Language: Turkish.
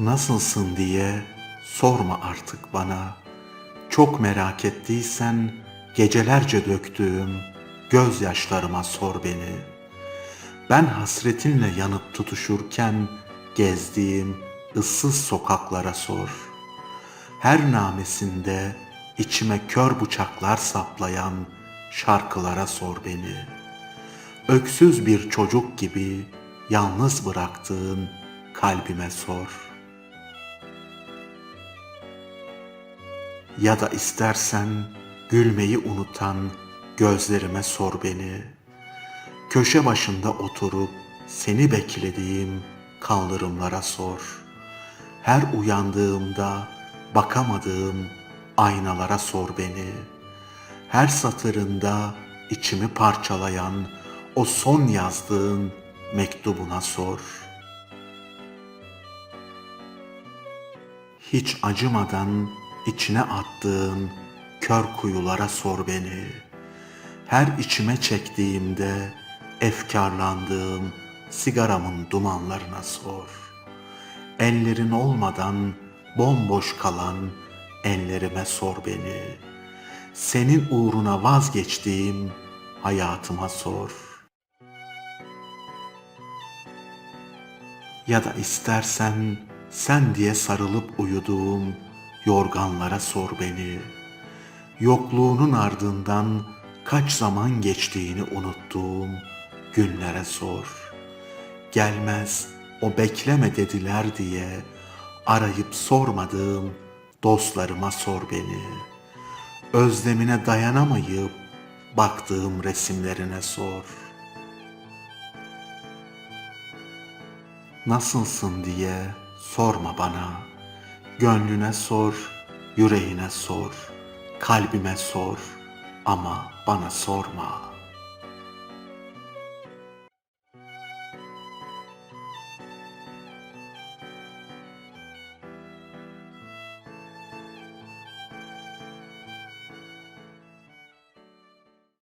Nasılsın diye sorma artık bana. Çok merak ettiysen gecelerce döktüğüm gözyaşlarıma sor beni. Ben hasretinle yanıp tutuşurken gezdiğim ıssız sokaklara sor. Her namesinde içime kör bıçaklar saplayan şarkılara sor beni. Öksüz bir çocuk gibi yalnız bıraktığın kalbime sor.'' Ya da istersen gülmeyi unutan gözlerime sor beni. Köşe başında oturup seni beklediğim kaldırımlara sor. Her uyandığımda bakamadığım aynalara sor beni. Her satırında içimi parçalayan o son yazdığın mektubuna sor. Hiç acımadan içine attığın kör kuyulara sor beni. Her içime çektiğimde efkarlandığım sigaramın dumanlarına sor. Ellerin olmadan bomboş kalan ellerime sor beni. Senin uğruna vazgeçtiğim hayatıma sor. Ya da istersen sen diye sarılıp uyuduğum yorganlara sor beni. Yokluğunun ardından kaç zaman geçtiğini unuttuğum günlere sor. Gelmez o bekleme dediler diye arayıp sormadığım dostlarıma sor beni. Özlemine dayanamayıp baktığım resimlerine sor. Nasılsın diye sorma bana.'' Gönlüne sor, yüreğine sor, kalbime sor ama bana sorma.''